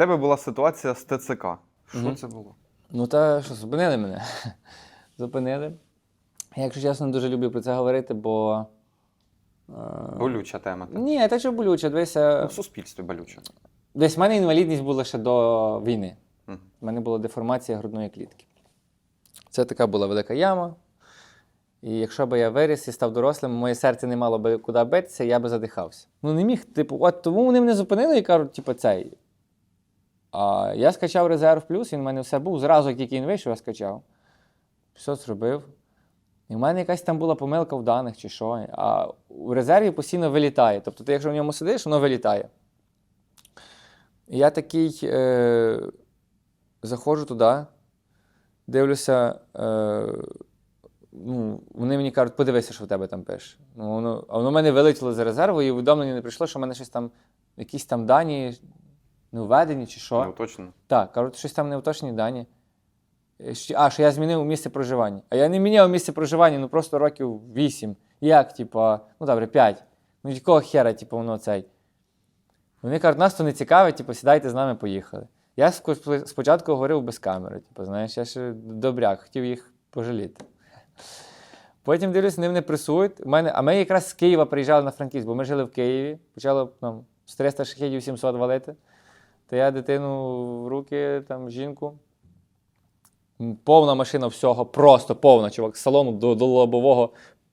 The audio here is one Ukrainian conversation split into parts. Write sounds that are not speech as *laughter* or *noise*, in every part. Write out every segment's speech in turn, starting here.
тебе була ситуація з ТЦК. Що Мгм. це було? Ну та що, зупинили мене. *laughs* Зупинили. Я, якщо чесно, не дуже люблю про це говорити, бо. е, Болюча тема. так? Ні, те, що болюче, дивися. Ну, в суспільстві болюча. Десь в мене інвалідність була ще до війни. Мгм. У мене була деформація грудної клітки. Це така була велика яма. І якщо б я виріс і став дорослим, моє серце не мало би куди битися, я би задихався. Ну не міг, типу, от тому вони мене зупинили і кажуть, типу, цей. А я скачав резерв плюс, він в мене все був. Зразу, як тільки він вийшов, я скачав. Все зробив. І в мене якась там була помилка в даних чи що. А у резерві постійно вилітає. Тобто, ти, якщо в ньому сидиш, воно вилітає. І я такий е, заходжу туди, дивлюся. Е, ну, вони мені кажуть, подивися, що в тебе там пише. Ну, воно, а воно в мене вилетіло з резерву, і повідомлення не прийшло, що в мене щось там, якісь там дані не введені чи що. Ну, точно. Так, кажуть, щось там не уточнені дані. Е, А, що я змінив місце проживання. А я не міняв місце проживання, ну просто років 8. Як, типа, ну добре, 5. Ну якого хера, типу, воно цей. Вони кажуть, нас то не цікавить, типу, сідайте з нами, поїхали. Я спочатку говорив без камери, типу, знаєш, я ще добряк, хотів їх пожаліти. Потім дивлюсь, вони мене пресують. У мене, а ми якраз з Києва приїжджали на Франківськ, бо ми жили в Києві, почало нам з 300 шахідів 700 валити. То я дитину в руки, там, жінку. Повна машина всього, просто повна, чувак, салону до, до лобового.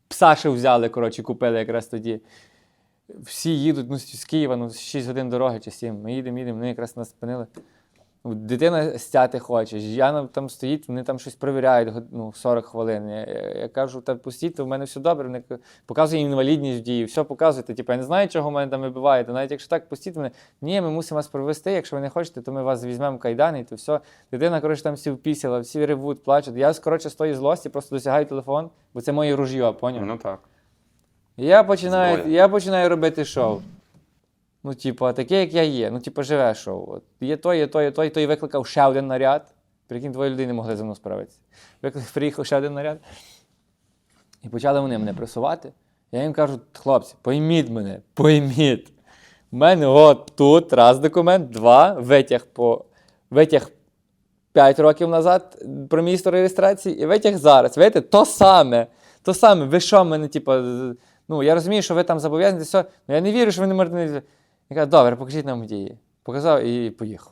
Пса ще взяли, коротше, купили якраз тоді. Всі їдуть ну, з Києва, ну, 6 годин дороги чи 7. Ми їдемо, їдемо, вони якраз нас спинили. Дитина стяти хоче, Яна там стоїть, вони там щось перевіряють ну, 40 хвилин. Я, я, кажу, та пустіть, в мене все добре. Вони показує інвалідність в дії, все показуєте. Типу, я не знаю, чого мене там вибиваєте. Навіть якщо так пустіть мене, ні, ми мусимо вас провести. Якщо ви не хочете, то ми вас візьмемо в кайдани, і то все. Дитина, коротше, там всі впісила, всі ревуть, плачуть. Я, коротше, з тої злості просто досягаю телефон, бо це моє ружьо, поняв? Ну так. Я починаю, я починаю робити шоу. Ну, типу, таке, як я є. Ну, типу, живе шоу. От. Є той, є той, є той, той викликав ще один наряд. Прикинь, двоє людей не могли за мною справитися. Викликав, приїхав ще один наряд. І почали вони мене пресувати. Я їм кажу, хлопці, пойміть мене, пойміть. У мене от тут раз документ, два, витяг по витяг 5 років назад про мій історію реєстрації, і витяг зараз. Видите, то саме. То саме, ви що мене, типу, ну я розумію, що ви там зобов'язані, все, але я не вірю, що ви не можете. Я кажу, добре, покажіть нам дії. Показав і поїхав.